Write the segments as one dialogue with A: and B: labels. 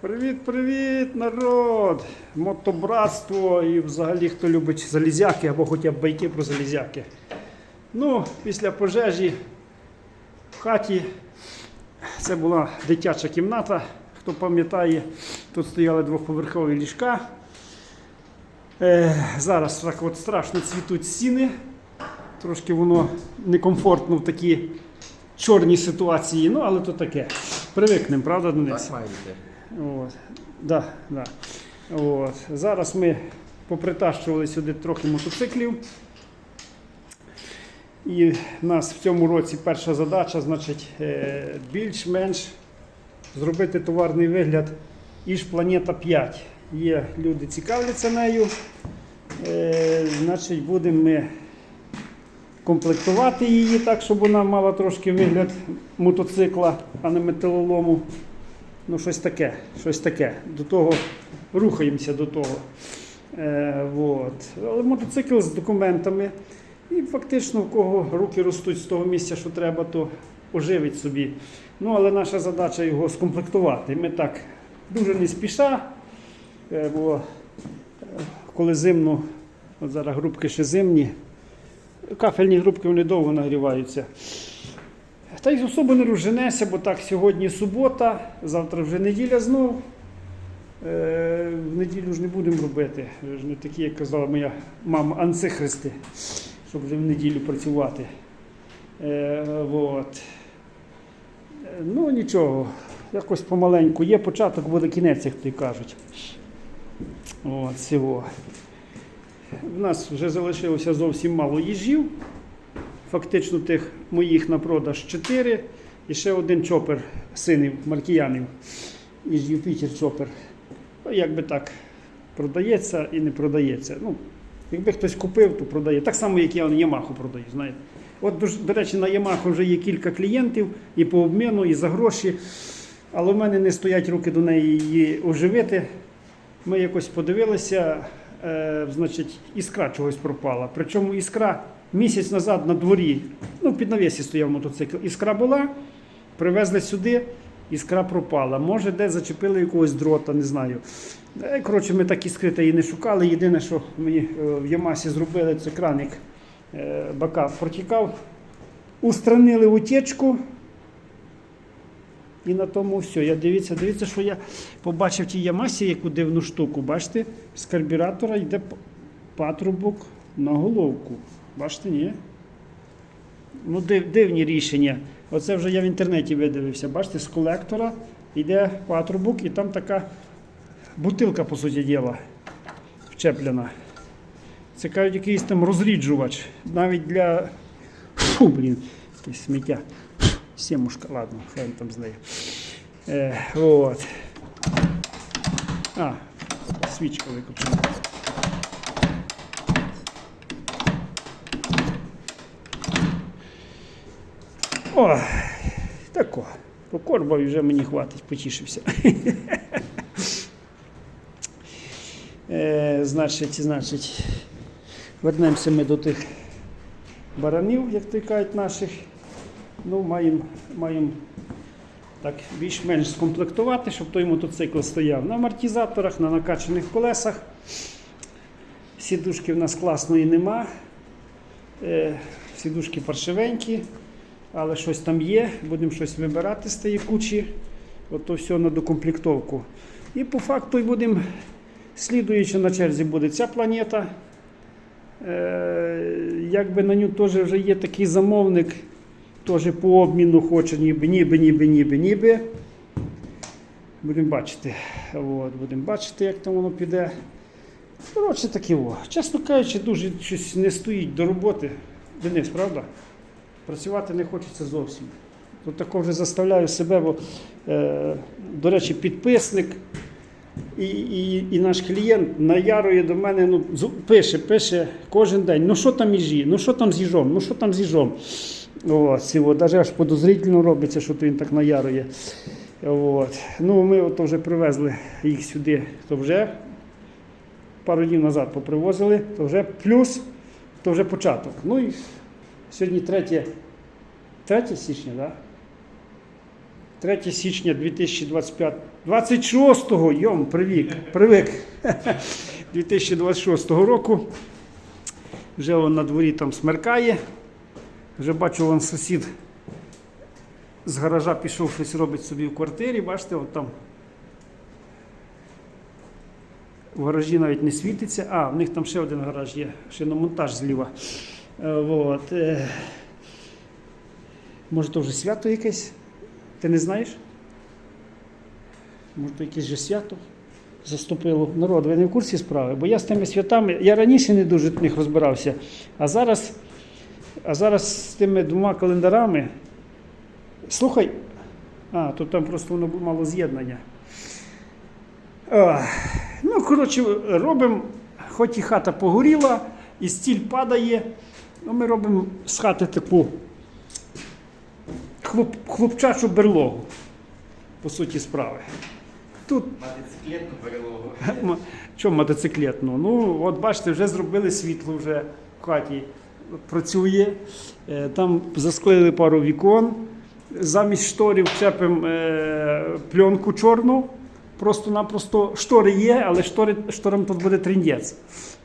A: Привіт-привіт, народ! Мотобратство і взагалі хто любить залізяки або хоча б байки про залізяки. Ну, після пожежі в хаті це була дитяча кімната. Хто пам'ятає, тут стояли двоповерхові ліжка. Е, зараз так от страшно цвітуть стіни. Трошки воно некомфортно в такій чорній ситуації. Ну, але то таке. Привикнемо, правда, Денис?
B: Так.
A: От, да, да. От. Зараз ми попритащували сюди трохи мотоциклів. І в нас в цьому році перша задача, значить, е, більш-менш зробити товарний вигляд Іж Планета 5. Є люди цікавляться нею. Е, Значить, будемо ми комплектувати її так, щоб вона мала трошки вигляд мотоцикла, а не металолому. Ну, щось таке, щось таке. До того рухаємося до того. Е, вот. Але мотоцикл з документами. І фактично, в кого руки ростуть з того місця, що треба, то оживить собі. Ну, але наша задача його скомплектувати. Ми так дуже не спіша, е, бо е, коли зимно, от зараз грубки ще зимні, кафельні грубки вони довго нагріваються. Та й особо не розженеся, бо так сьогодні субота, завтра вже неділя знов. Е, в неділю ж не будемо робити. Ж не такі, як казала моя мама, антихристи, щоб вже в неділю працювати. Е, вот. Е, Ну нічого, якось помаленьку. Є початок, буде кінець, як то кажуть. От, всього. В нас вже залишилося зовсім мало їжів. Фактично тих моїх на продаж 4 і ще один чопер синів маркіянів із Юпітер чопер. Ну, якби так продається і не продається. Ну, якби хтось купив, то продає. Так само, як я на Ямаху продаю. знаєте. От, до речі, на Ямаху вже є кілька клієнтів і по обміну, і за гроші. Але в мене не стоять руки до неї її оживити. Ми якось подивилися, е, значить, іскра чогось пропала. Причому іскра місяць назад на дворі, ну, під навісі стояв мотоцикл. Іскра була, привезли сюди, іскра пропала. Може, де зачепили якогось дрота, не знаю. Е, Коротше, ми так іскри та її не шукали. Єдине, що мені е, в Ямасі зробили, це краник е, бака протікав. Устранили утечку. І на тому все. Я дивіться, дивіться, що я побачив тій Ямасі, яку дивну штуку. Бачите, з карбюратора йде патрубок на головку. Бачите, ні? Ну, див, дивні рішення. Оце вже я в інтернеті видивився. Бачите, з колектора йде патрубок, і там така бутилка, по суті діла, вчеплена. Це кажуть, якийсь там розріджувач. Навіть для. Фу, блін, якесь сміття. Сімушка, ладно, хай там з нею. Е, от. А, свічка викопана. О, тако. Покорбав і вже мені хватить, потішився. Е, значить, значить, вернемося ми до тих баранів, як то кажуть, наших. Ну, маємо маємо так більш-менш скомплектувати, щоб той мотоцикл стояв на амортизаторах, на накачаних колесах. Сідушки в нас класної нема. Е, сідушки паршивенькі, але щось там є. Будемо щось вибирати з тієї кучі. Ото все на докомплектовку. І по факту будемо, слідуючи на черзі буде ця планета. Е, якби на ню теж вже є такий замовник, теж по обміну хоче, ніби, ніби, ніби, ніби, ніби. Будемо бачити. От, будемо бачити, як там воно піде. Коротше, таке. Чесно кажучи, дуже щось не стоїть до роботи. Денис, правда? Працювати не хочеться зовсім. Тут тако вже заставляю себе, бо, е, до речі, підписник і, і, і наш клієнт наярує до мене, ну, пише, пише кожен день, ну що там їжі, ну що там з їжом, ну що там з їжом. Навіть аж подозрительно робиться, що то він так наярує. От. Ну, ми от вже привезли їх сюди, то вже пару днів назад попривозили, то вже плюс, то вже початок. Ну і сьогодні 3, 3 січня? Да? 3 січня 2025. 26-го, йом, привік, привик. 2026 року. Вже он на дворі там смеркає. Вже бачу, вон сусід з гаража пішов щось робить собі в квартирі. Бачите, от там в гаражі навіть не світиться. А, в них там ще один гараж є, шиномонтаж зліва. Вот. е. Може, то вже свято якесь? Ти не знаєш? Може, то якесь же свято заступило. Народ, ви не в курсі справи? Бо я з тими святами, я раніше не дуже в них розбирався, а зараз, а зараз з тими двома календарами. Слухай, а, то там просто воно мало з'єднання. Ну, коротше, робимо, хоч і хата погоріла, і стіль падає, ну, ми робимо з хати таку хлоп, хлопчачу берлогу, по суті справи. Тут
B: Мотоциклетну перелогу.
A: М- Чому мотоциклетну? Ну, от бачите, вже зробили світло вже в хаті. Працює. Е, Там засклеїли пару вікон. Замість шторів чепимо е, пленку чорну. Просто-напросто штори є, але штори, шторам тут буде тріндець.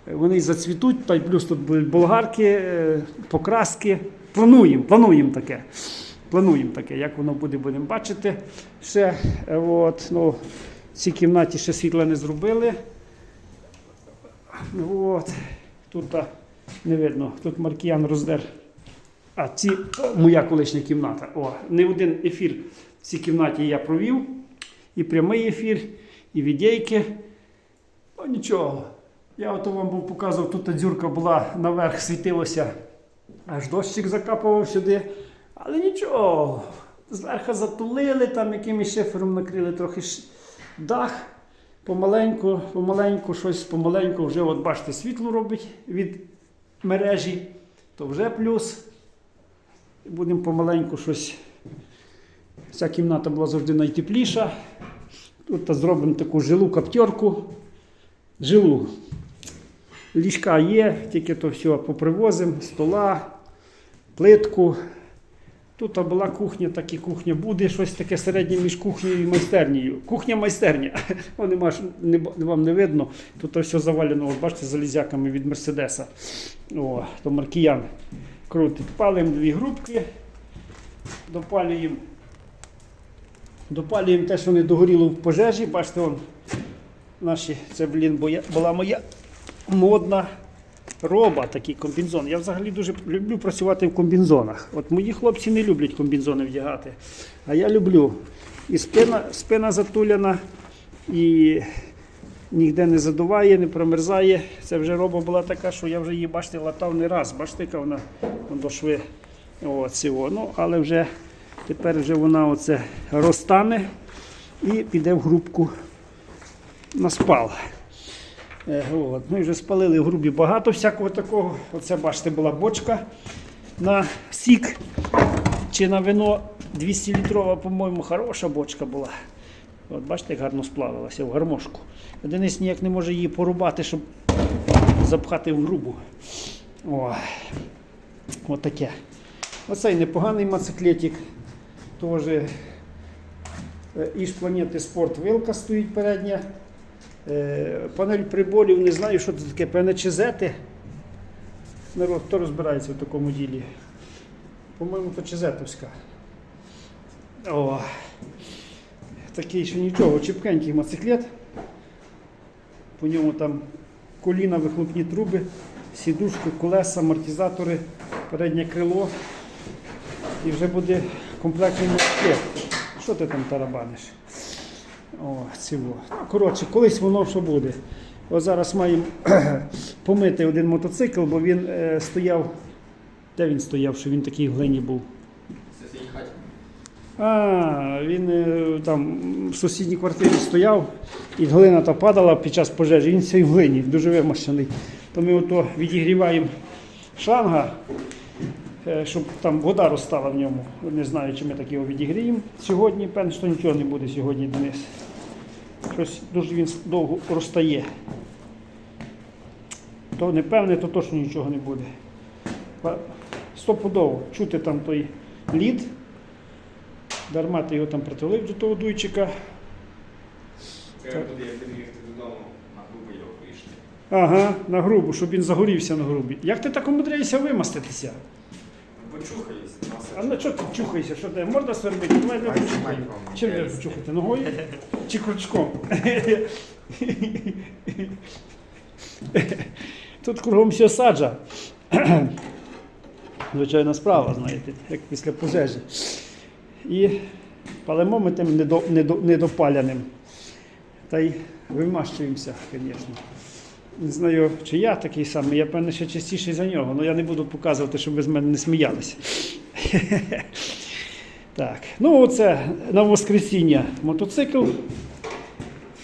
A: Е, Вони зацвітуть, та й плюс тут будуть болгарки, е, покраски. Плануємо, плануємо таке. Плануємо таке, як воно буде, будемо бачити. Ще, е, от, ну, в цій кімнаті ще світла не зробили. От. Тут не видно, тут Маркіян роздер. А ці моя колишня кімната. О, не один ефір в цій кімнаті я провів. І прямий ефір, і відейки. Ну нічого. Я ото вам був показував, тут дзюрка була наверх, світилося, аж дощик закапував сюди. Але нічого. Зверху затулили, там якимось шифером накрили трохи дах. Помаленьку, помаленьку, щось помаленьку, вже от бачите, світло робить від мережі, то вже плюс. Будемо помаленьку щось. Ця кімната була завжди найтепліша. Тут зробимо таку жилу каптерку. Жилу. Ліжка є, тільки то все попривозимо, стола, плитку. Тут була кухня, так і кухня буде, щось таке середнє між кухнею і майстернею. Кухня-майстерня. Нема не, вам не видно. Тут все завалено, от бачите, залізяками від Мерседеса. О, то маркіян крутить. Палимо дві грубки, допалюємо. Допалюємо те, що не догоріло в пожежі. Бачите, вон, наші, це, блін, була моя модна роба, такий комбінзон. Я взагалі дуже люблю працювати в комбінзонах. От мої хлопці не люблять комбінзони вдягати, а я люблю. І спина, спина затуляна, і ніде не задуває, не промерзає. Це вже роба була така, що я вже її, бачите, латав не раз. Бачите, яка вона до шви. О, цього. Ну, але вже тепер вже вона оце розтане і піде в грубку на спал. Е, От. Ми вже спалили в грубі багато всякого такого. Оце, бачите, була бочка на сік чи на вино 200-літрова, по-моєму, хороша бочка була. От бачите, як гарно сплавилася в гармошку. Денис ніяк не може її порубати, щоб запхати в грубу. О, от таке. Оцей непоганий моциклетик. Теж е, із планети Спорт вилка стоїть передня. Е, Панель приборів, не знаю, що це таке, певне. Народ, хто розбирається в такому ділі? По-моєму, то чизетовська. О, такий ще нічого, чіпкенький моциклет. По ньому там коліна, вихлопні труби, сідушки, колеса, амортизатори, переднє крило. І вже буде комплектний мотоцикл. Що ти там тарабаниш? О. Ну, Коротше, колись воно що буде. От зараз маємо помити один мотоцикл, бо він е, стояв. Де він стояв, що він такий в глині був? А, він е, там в сусідній квартирі стояв, і глина та падала під час пожежі. Він цей в глині, дуже вимощений. То ми ото відігріваємо шланга, е, щоб там вода розстала в ньому. Не знаю, чи ми так його відігріємо сьогодні. Певно, що нічого не буде сьогодні, Денис. Щось дуже він довго розтає. То не певне, то точно нічого не буде. Стопудово. Чути там той лід. Дарма ти його там притулив до того дуйчика.
B: Треба буде, як приїхати додому, на грубо його вийшли.
A: Ага, на грубу, щоб він загорівся на грубі. Як ти так умудряєшся вимаститися?
B: Почухаюсь,
A: А на що ти чухаєшся? Що ти морда свербить? Чим не почухати? Ногою чи крючком? Тут кругом все саджа. Звичайна справа, знаєте, як після пожежі. І палимо ми тим недо, недо, недопаляним. Та й вимащуємося, звісно. Не знаю, чи я такий самий, я певне ще частіший за нього, але я не буду показувати, щоб ви з мене не сміялися. Так, ну оце на Воскресіння мотоцикл.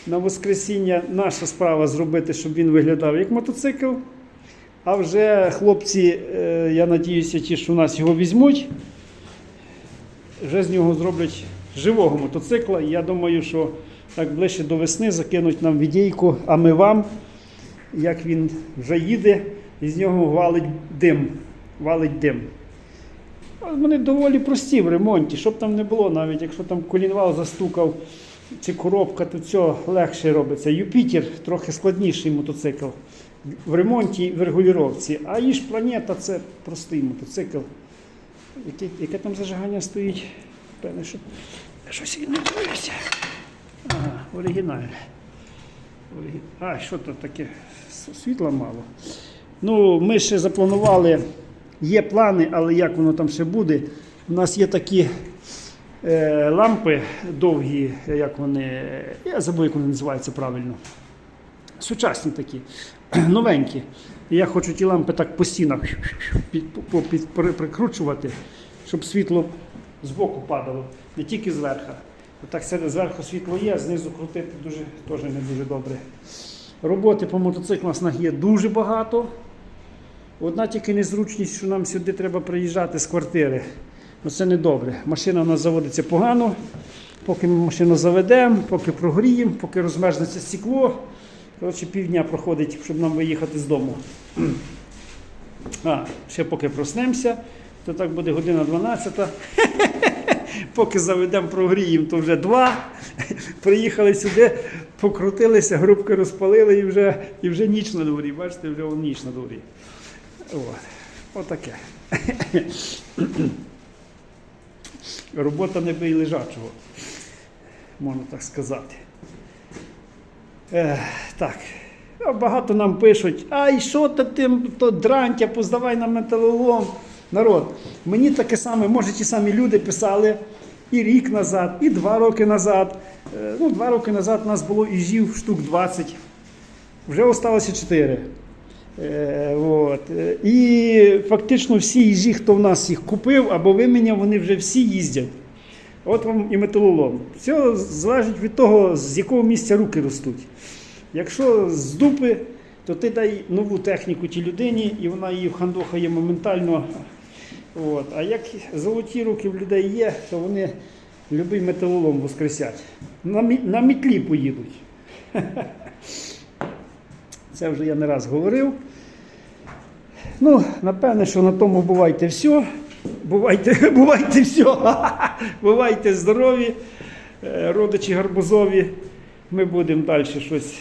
A: На Воскресіння наша справа зробити, щоб він виглядав як мотоцикл. А вже хлопці, е, я надіюся, ті, що у нас його візьмуть, вже з нього зроблять живого мотоцикла. Я думаю, що так ближче до весни закинуть нам відійку, а ми вам, як він вже їде, і з нього валить дим. Валить дим. Вони доволі прості в ремонті, щоб там не було, навіть якщо там колінвал застукав чи коробка, то цього легше робиться. Юпітер трохи складніший мотоцикл в ремонті і в регулювання. А їж планета це простий мотоцикл. Яке, яке там зажигання стоїть? Певне, що щось я не дивився. Ага, оригінальне. А, що тут таке? Світла мало. Ну, ми ще запланували, є плани, але як воно там ще буде. У нас є такі е, лампи довгі, як вони, я забув, як вони називаються правильно. Сучасні такі, новенькі. Я хочу ті лампи так по стінах під, по- під, прикручувати, щоб світло збоку падало, не тільки зверху. Отак зверху світло є, а знизу крутити дуже, теж не дуже добре. Роботи по мотоциклах є дуже багато. Одна тільки незручність, що нам сюди треба приїжджати з квартири. Ну це не добре. Машина у нас заводиться погано. Поки ми машину заведемо, поки прогріємо, поки розмерзнеться стекло. Коротше, півдня проходить, щоб нам виїхати з дому. А, ще поки проснемося, то так буде година 12. Поки заведемо, прогріємо, то вже два. Приїхали сюди, покрутилися, грубки розпалили і вже, і вже ніч на дворі. Бачите, вже ніч на дворі. От. Отаке. Робота не бий лежачого, можна так сказати. Ех, так. Багато нам пишуть, ай, що ти тим, то дрантя, поздавай на металолом. Народ, мені таке саме, може, ті самі люди писали і рік назад, і два роки назад. Е, Ну, два роки назад у нас було іжів штук 20, вже осталося 4. Е, от. І фактично всі їжі, хто в нас їх купив або виміняв, вони вже всі їздять. От вам і металолом. Все залежить від того, з якого місця руки ростуть. Якщо з дупи, то ти дай нову техніку тій людині, і вона її вхандохає моментально. От. А як золоті руки в людей є, то вони любий металолом воскресять. На мітлі поїдуть. Це вже я не раз говорив. Ну, напевне, що на тому бувайте все. Бувайте, бувайте все. Бувайте здорові, е, родичі гарбузові. Ми будемо далі щось,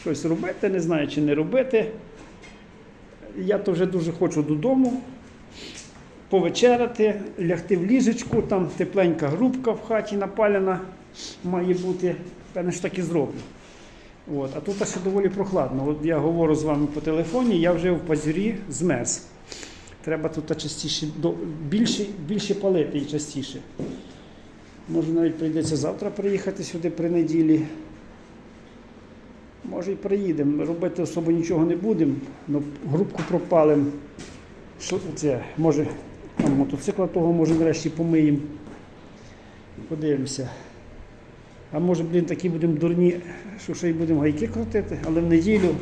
A: щось робити, не знаю, чи не робити. Я то вже дуже хочу додому повечеряти, лягти в ліжечку, там тепленька грубка в хаті напалена має бути. Певне, що так і зроблю. От. А тут ще доволі прохладно. От я говорю з вами по телефоні, я вже в пазюрі змерз. Треба тут частіше, більше, більше палити і частіше. Може навіть прийдеться завтра приїхати сюди при неділі. Може і приїдемо. Робити особо нічого не будемо. Ну, грубку пропалимо. Може, там мотоцикла того, може, нарешті помиємо. Подивимося. А може, блін, такі будемо дурні, що ще й будемо гайки крутити, але в неділю.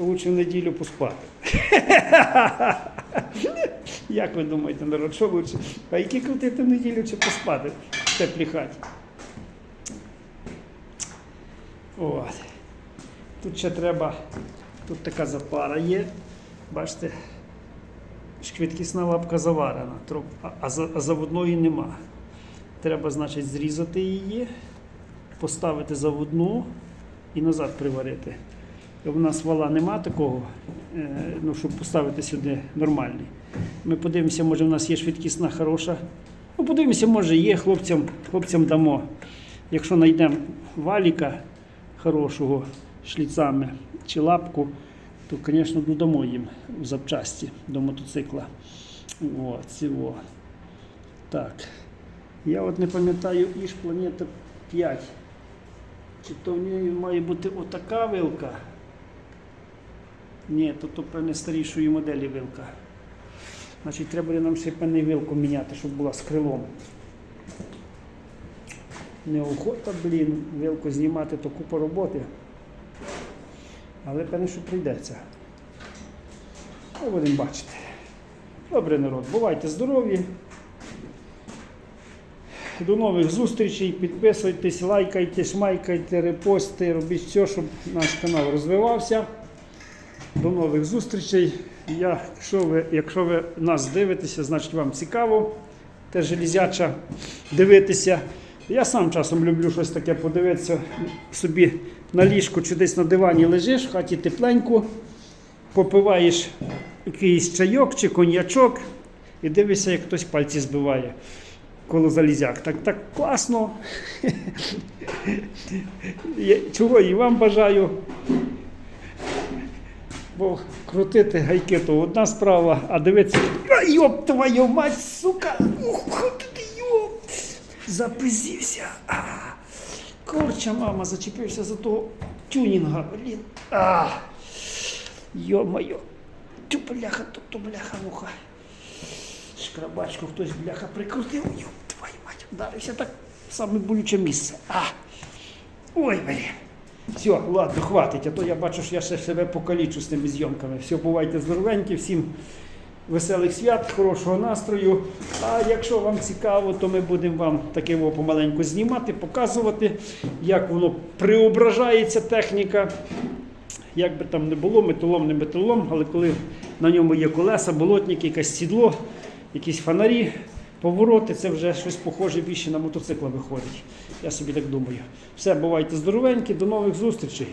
A: Лучше в неділю поспати. Як ви думаєте, народ, що лучше? Гайки крутити в неділю чи поспати в теплій хаті? От. Тут ще треба, тут така запара є. Бачите, швидкісна лапка заварена, а, а, за- а заводної нема. Треба, значить, зрізати її, поставити заводну і назад приварити. У нас вала нема такого, е, ну, щоб поставити сюди нормальний. Ми подивимося, може в нас є швидкісна хороша. Ну, подивимося, може є, хлопцям, хлопцям дамо. Якщо знайдемо валіка хорошого шліцами чи лапку, то, звісно, додамо їм в запчасті до мотоцикла. О, цього. Так. Я от не пам'ятаю Іж Планета 5. Чи то в неї має бути отака вилка? Ні, то, то певне старішої моделі вилка. Значить, треба нам ще певний вилку міняти, щоб була з крилом. Неохота, блін, вилку знімати, то купа роботи. Але певне, що прийдеться. Ну, будемо бачити. Добре, народ, бувайте здорові. До нових зустрічей. Підписуйтесь, лайкайте, шмайкайте, репости, робіть все, щоб наш канал розвивався. До нових зустрічей. Якщо, ви, якщо ви нас дивитеся, значить вам цікаво те железяча дивитися. Я сам часом люблю щось таке подивитися собі на ліжку чи десь на дивані лежиш, в хаті тепленько, попиваєш якийсь чайок чи коньячок і дивишся, як хтось пальці збиває коло залізяк. Так, так класно. Чого і вам бажаю. Бо крутити гайки то одна справа, а дивитися. Йоп твою мать, сука! Ух, йоп! Запизівся. Корча, мама, зачепився за того тюнінга, блін. А, йо-моє. Тю, бляха, тобто бляха муха. Шкрабачку хтось бляха прикрутив. Йоп, твою мать, вдарився так саме болюче місце. А. Ой, блін. Все, ладно, хватить, а то я бачу, що я ще себе покалічу з тими зйомками. Все, бувайте здоровенькі, всім веселих свят, хорошого настрою. А якщо вам цікаво, то ми будемо вам таке помаленьку знімати, показувати, як воно преображається техніка. Як би там не було, металом, не металом, але коли на ньому є колеса, болотники, якесь сідло, якісь фонарі, повороти, це вже щось похоже більше на мотоцикла виходить. Я собі так думаю. Все, бувайте здоровенькі, до нових зустрічей.